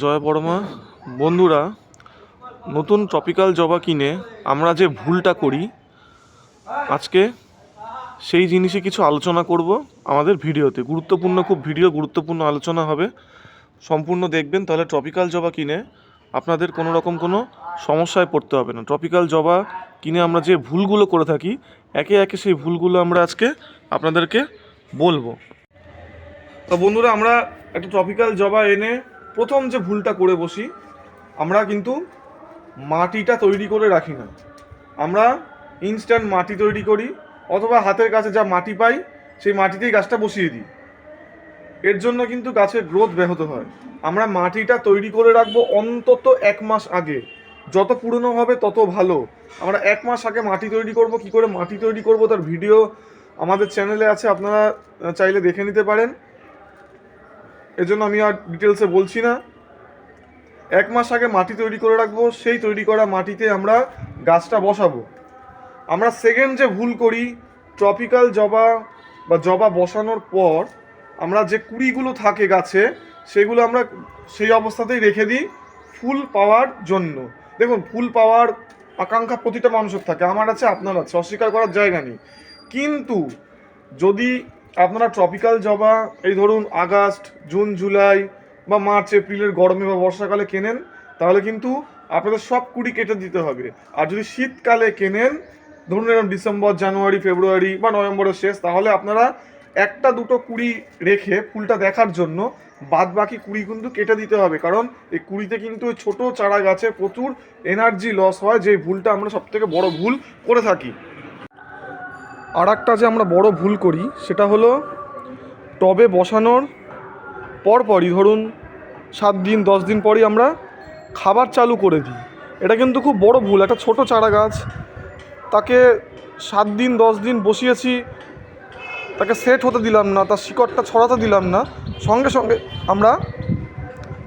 জয় পরমা বন্ধুরা, নতুন ট্রপিক্যাল জবা কিনে আমরা যে ভুলটা করি, আজকে সেই জিনিসে কিছু আলোচনা করব আমাদের ভিডিওতে। গুরুত্বপূর্ণ, খুব ভিডিও গুরুত্বপূর্ণ আলোচনা হবে। সম্পূর্ণ দেখবেন, তাহলে ট্রপিক্যাল জবা কিনে আপনাদের কোনো রকম কোনো সমস্যায় পড়তে হবে না। ট্রপিক্যাল জবা কিনে আমরা যে ভুলগুলো করে থাকি, একে একে সেই ভুলগুলো আমরা আজকে আপনাদেরকে বলব। তো বন্ধুরা, আমরা একটা ট্রপিক্যাল জবা এনে প্রথম যে ভুলটা করে বসি, আমরা কিন্তু মাটিটা তৈরি করে রাখি না। আমরা ইনস্ট্যান্ট মাটি তৈরি করি, অথবা হাতের কাছে যা মাটি পাই, সেই মাটিতেই গাছটা বসিয়ে দিই। এর জন্য কিন্তু গাছের গ্রোথ ব্যাহত হয়। আমরা মাটিটা তৈরি করে রাখব অন্তত এক মাস আগে। যত পুরনো হবে, তত ভালো। আমরা এক মাস আগে মাটি তৈরি করব, কি করে মাটি তৈরি করব, তার ভিডিও আমাদের চ্যানেলে আছে, আপনারা চাইলে দেখে নিতে পারেন। এজন্য আমি আর ডিটেলসে বলছি না। এক মাস আগে মাটি তৈরি করে রাখব, সেই তৈরি করা মাটিতে আমরা গাছটা বসাবো। আমরা সেকেন্ড যে ভুল করি ট্রপিক্যাল জবা বা জবা বসানোর পর আমরা যে কুড়িগুলো থাকে গাছে, সেগুলো আমরা সেই অবস্থাতেই রেখে দিই ফুল পাওয়ার জন্য। দেখুন, ফুল পাওয়ার আকাঙ্ক্ষা প্রতিটা মানুষের থাকে, আমার আছে, আপনার আছে, অস্বীকার করার জায়গা নেই। কিন্তু যদি আপনারা ট্রপিক্যাল জবা, এই ধরুন আগস্ট, জুন, জুলাই বা মার্চ, এপ্রিলের গরমে বা বর্ষাকালে কেনেন, তাহলে কিন্তু আপনাদের সব কুড়ি কেটে দিতে হবে। আর যদি শীতকালে কেনেন, ধরুন এরকম ডিসেম্বর, জানুয়ারি, ফেব্রুয়ারি বা নভেম্বরের শেষ, তাহলে আপনারা একটা, দুটো কুড়ি রেখে ফুলটা দেখার জন্য বাদ বাকি কুড়ি কিন্তু কেটে দিতে হবে। কারণ এই কুড়িতে কিন্তু ছোটো চারা গাছে প্রচুর এনার্জি লস হয়, যে ভুলটা আমরা সব থেকে বড় ভুল করে থাকি। আর একটা যে আমরা বড় ভুল করি, সেটা হলো টবে বসানোর পরপরই ধরুন সাত দিন, দশ দিন পরই আমরা খাবার চালু করে দিই। এটা কিন্তু খুব বড় ভুল, একটা ছোট চারা গাছ। তাকে সাত দিন, দশ দিন বসিয়েছি, তাকে সেট হতে দিলাম না, তার শিকড়টা ছড়াতে দিলাম না, সঙ্গে সঙ্গে আমরা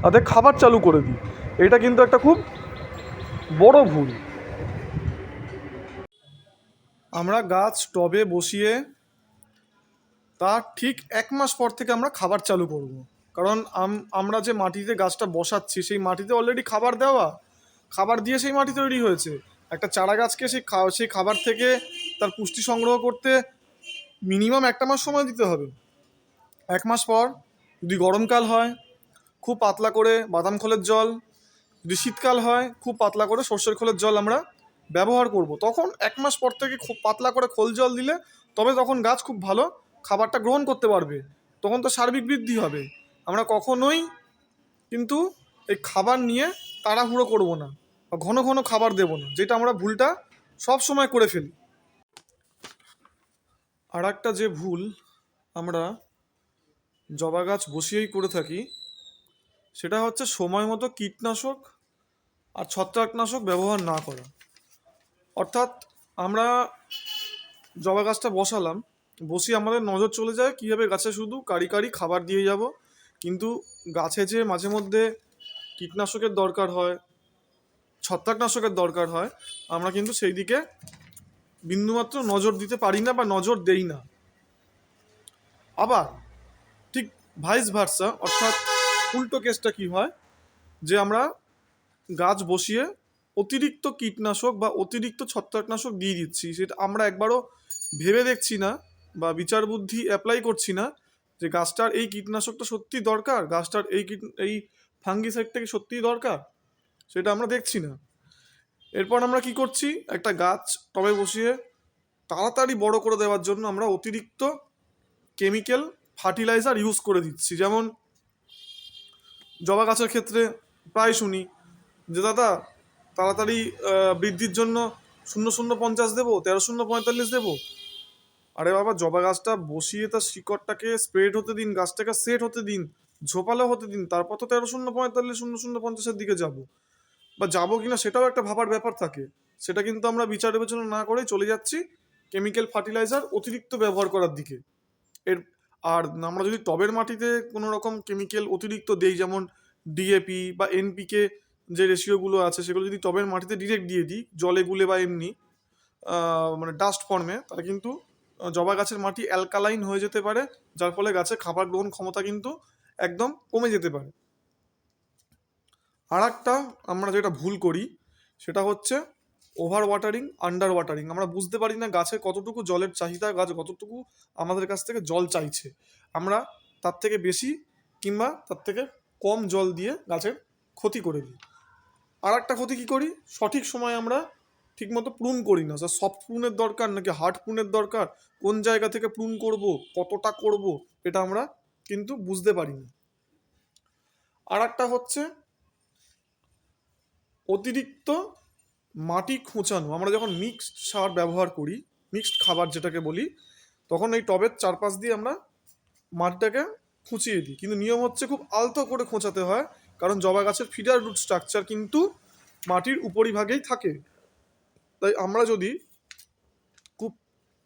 তাদের খাবার চালু করে দিই। এটা কিন্তু একটা খুব বড় ভুল। আমরা গাছ টবে বসিয়ে তার ঠিক এক মাস পর থেকে আমরা খাবার চালু করব। কারণ আম- আমরা যে মাটিতে গাছটা বসাচ্ছি, সেই মাটিতে অলরেডি খাবার দেওয়া। খাবার দিয়ে সেই মাটি তৈরি হয়েছে। একটা চারা গাছকে সেই সেই খাবার থেকে তার পুষ্টি সংগ্রহ করতে মিনিমাম একটা মাস সময় দিতে হবে। এক মাস পর যদি গরমকাল হয়, খুব পাতলা করে বাদাম খোলের জল। যদি শীতকাল হয়, খুব পাতলা করে সর্ষের খোলের জল আমরা ব্যবহার করব। তখন এক মাস পর থেকে খুব পাতলা করে খোল জল দিলে তবে তখন গাছ খুব ভালো খাবারটা গ্রহণ করতে পারবে। তখন তো সার্বিক বৃদ্ধি হবে। আমরা কখনোই কিন্তু এই খাবার নিয়ে তাড়াহুড়ো করব না বা ঘন ঘন খাবার দেব না, যেটা আমরা ভুলটা সব সময় করে ফেলি। আর একটা যে ভুল আমরা জবা গাছ বসিয়েই করে থাকি, সেটা হচ্ছে সময় মতো কীটনাশক আর ছত্রাকনাশক ব্যবহার না করা। অর্থাৎ আমরা জবা গাছটা বসালাম, বসিয়ে আমাদের নজর চলে যায় কীভাবে গাছে শুধু কারি কারি খাবার দিয়ে যাব। কিন্তু গাছে যে মাঝে মধ্যে কীটনাশকের দরকার হয়, ছত্রাকনাশকের দরকার হয়, আমরা কিন্তু সেই দিকে বিন্দুমাত্র নজর দিতে পারি না বা নজর দেই না। আবার ঠিক ভাইস ভার্সা অর্থাৎ উল্টো কেসটা কি হয়? যে আমরা গাছ বসিয়ে অতিরিক্ত কীটনাশক বা অতিরিক্ত ছত্রাকনাশক দিয়ে দিচ্ছি। সেটা আমরা একবারও ভেবে দেখছি না বা বিচার বুদ্ধি অ্যাপ্লাই করছি না যে গাছটার এই কীটনাশকটা সত্যি দরকার, গাছটার এই কীট, এই ফাঙ্গিসাইডটা কি সত্যিই দরকার? সেটা আমরা দেখছি না। এরপর আমরা কি করছি? একটা গাছ টবে বসিয়ে তাড়াতাড়ি বড় করে দেওয়ার জন্য আমরা অতিরিক্ত কেমিক্যাল ফার্টিলাইজার ইউজ করে দিচ্ছি। যেমন জবা গাছের ক্ষেত্রে প্রায় শুনি যে, দাদা তাড়াতাড়ি বৃদ্ধির জন্য শূন্য শূন্য পঞ্চাশ দেবো, তেরো শূন্য পঁয়তাল্লিশ দেবো। আরে বাবা, জবা গাছটা বসিয়ে তার শিকড়টাকে স্প্রেড হতে দিন, গাছটাকে সেট হতে দিন, ঝোপালো হতে দিন, তারপর তো তেরো শূন্য পঁয়তাল্লিশ, শূন্য শূন্য পঞ্চাশের দিকে যাব। বা যাব কিনা সেটাও একটা ভাবার ব্যাপার থাকে। সেটা কিন্তু আমরা বিচার বিবেচনা না করেই চলে যাচ্ছি কেমিক্যাল ফার্টিলাইজার অতিরিক্ত ব্যবহার করার দিকে। এর, আর আমরা যদি টবের মাটিতে কোনো রকম কেমিক্যাল অতিরিক্ত দেই, যেমন ডিএপি বা এনপিকে যে রেশিওগুলো আছে, সেগুলো যদি টবের মাটিতে ডিরেক্ট দিয়ে দিই, জলে গুলে বা এমনি মানে ডাস্ট ফর্মে তাহলে কিন্তু জবা গাছের মাটি অ্যালকালাইন হয়ে যেতে পারে, যার ফলে গাছের খাবার গ্রহণ ক্ষমতা কিন্তু একদম কমে যেতে পারে। আর একটা আমরা যেটা ভুল করি, সেটা হচ্ছে ওভার ওয়াটারিং আন্ডার ওয়াটারিং আমরা বুঝতে পারি না গাছে কতটুকু জলের চাহিদা, গাছ কতটুকু আমাদের কাছ থেকে জল চাইছে। আমরা তার থেকে বেশি কিংবা তার থেকে কম জল দিয়ে গাছের ক্ষতি করে দিই। আর একটা ক্ষতি কী করি? সঠিক সময় আমরা ঠিকমতো প্রুন করি না। স্যার সফট প্রুনের দরকার নাকি হার্ড প্রুনের দরকার? কোন জায়গা থেকে প্রুন করব? কতটা করব? এটা আমরা কিন্তু বুঝতে পারি না। আর একটা হচ্ছে অতিরিক্ত মাটি খোঁচানো। আমরা যখন মিক্সড সার ব্যবহার করি মিক্সড খাবার যেটাকে বলি, তখন এই টবের চারপাশ দিয়ে আমরা মাটিটাকে খুঁচিয়ে দিই। কিন্তু নিয়ম হচ্ছে খুব আলতো করে খোঁচাতে হয়। কারণ জবা গাছের ফিডার রুট স্ট্রাকচার কিন্তু মাটির উপরিভাগেই থাকে। তাই আমরা যদি খুব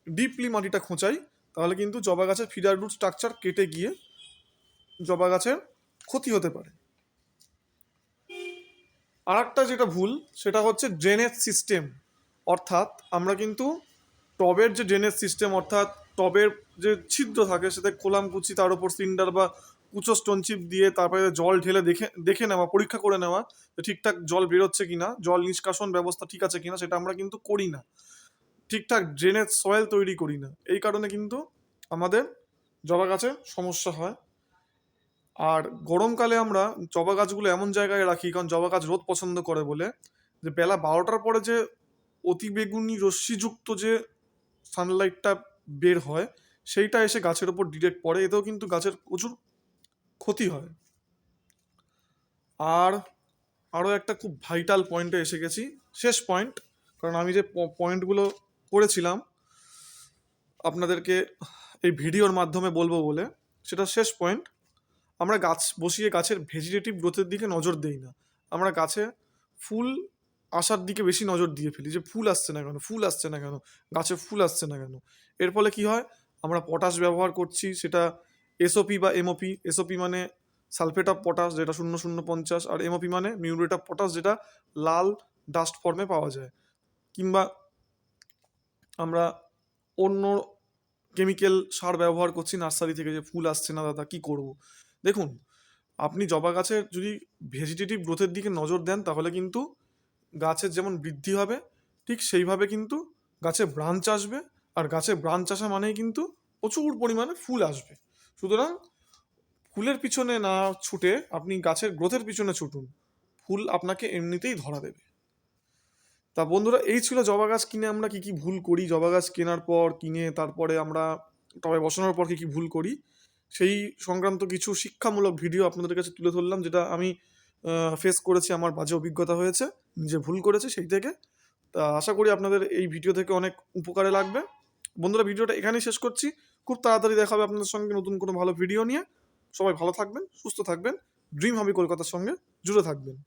ডিপলি মাটিটা খোঁচাই, তাহলে কিন্তু জবা গাছের ফিডার রুট স্ট্রাকচার কেটে গিয়ে জবা গাছের ক্ষতি হতে পারে। আর একটা যেটা ভুল, সেটা হচ্ছে ড্রেনেজ সিস্টেম অর্থাৎ আমরা কিন্তু টবের যে ড্রেনেজ সিস্টেম অর্থাৎ টবের যে ছিদ্র থাকে, সেটা কোলাম কুচি, তার উপর সিন্ডার বা কুচো স্টোন চিপ দিয়ে তারপরে জল ঢেলে দেখে দেখে নেওয়া, পরীক্ষা করে নেওয়া ঠিকঠাক জল বেরোচ্ছে কিনা, জল নিষ্কাশন ব্যবস্থা ঠিক আছে কিনা সেটা আমরা কিন্তু করি না। ঠিকঠাক ড্রেনেজ সয়েল তৈরি করি না। এই কারণে কিন্তু আমাদের জবা গাছে সমস্যা হয়। আর গরমকালে আমরা জবা গাছগুলো এমন জায়গায় রাখি, কারণ জবা গাছ রোদ পছন্দ করে বলে, যে বেলা বারোটার পরে যে অতি বেগুনি রশ্মিযুক্ত যে সানলাইটটা বের হয়, সেইটা এসে গাছের ওপর ডিরেক্ট পড়ে। এতেও কিন্তু গাছের প্রচুর ক্ষতি হয়। আর আরও একটা খুব ভাইটাল পয়েন্টে এসে গেছি। শেষ পয়েন্ট কারণ আমি যে পয়েন্টগুলো করেছিলাম, আপনাদেরকে এই ভিডিওর মাধ্যমে বলব বলে, সেটা শেষ পয়েন্ট আমরা গাছ বসিয়ে গাছের ভেজিটেটিভ গ্রোথের দিকে নজর দেই না। আমরা গাছে ফুল আসার দিকে বেশি নজর দিয়ে ফেলি, যে ফুল আসছে না কেন, ফুল আসছে না কেন, গাছে ফুল আসছে না কেন। এর ফলে কি হয়? আমরা পটাশ ব্যবহার করছি, সেটা এসওপি বা এমওপি এসওপি মানে সালফেট অফ পটাশ যেটা শূন্য শূন্য পঞ্চাশ আর এমওপি মানে মিউরেট অফ পটাশ যেটা লাল ডাস্ট ফর্মে পাওয়া যায়। কিংবা আমরা অন্য কেমিক্যাল সার ব্যবহার করছি নার্সারি থেকে যে ফুল আসছে না দাদা, কি করব? দেখুন, আপনি জবা গাছের যদি ভেজিটেটিভ গ্রোথের দিকে নজর দেন তাহলে কিন্তু গাছের যেমন বৃদ্ধি হবে, ঠিক সেইভাবে কিন্তু গাছে ব্রাঞ্চ আসবে আর গাছে ব্রাঞ্চ আসা মানেই কিন্তু প্রচুর পরিমাণে ফুল আসবে। সুতরাং ফুলের পিছনে না ছুটে আপনি গাছের গ্রোথের পিছনে ছুটুন। ফুল আপনাকে এমনিতেই ধরা দেবে। তা বন্ধুরা, এই ছিল জবা গাছ কিনে আমরা কি কি ভুল করি? জবা গাছ কেনার পর, কিনে তারপরে আমরা টবে বসানোর পর কি কি ভুল করি? সেই সংক্রান্ত কিছু শিক্ষামূলক ভিডিও আপনাদের কাছে তুলে ধরলাম, যেটা আমি ফেস করেছি, আমার বাজে অভিজ্ঞতা হয়েছে, নিজে ভুল করেছে সেই থেকে। তা আশা করি আপনাদের এই ভিডিও থেকে অনেক উপকারে লাগবে। বন্ধুরা ভিডিওটা এখানেই শেষ করছি। খুব তাড়াতাড়ি দেখা হবে আপনাদের সঙ্গে নতুন কোনো ভালো ভিডিও নিয়ে। সবাই ভালো থাকবেন, সুস্থ থাকবেন। ড্রিম হবি কলকাতার সঙ্গে। জুড়ে থাকবেন।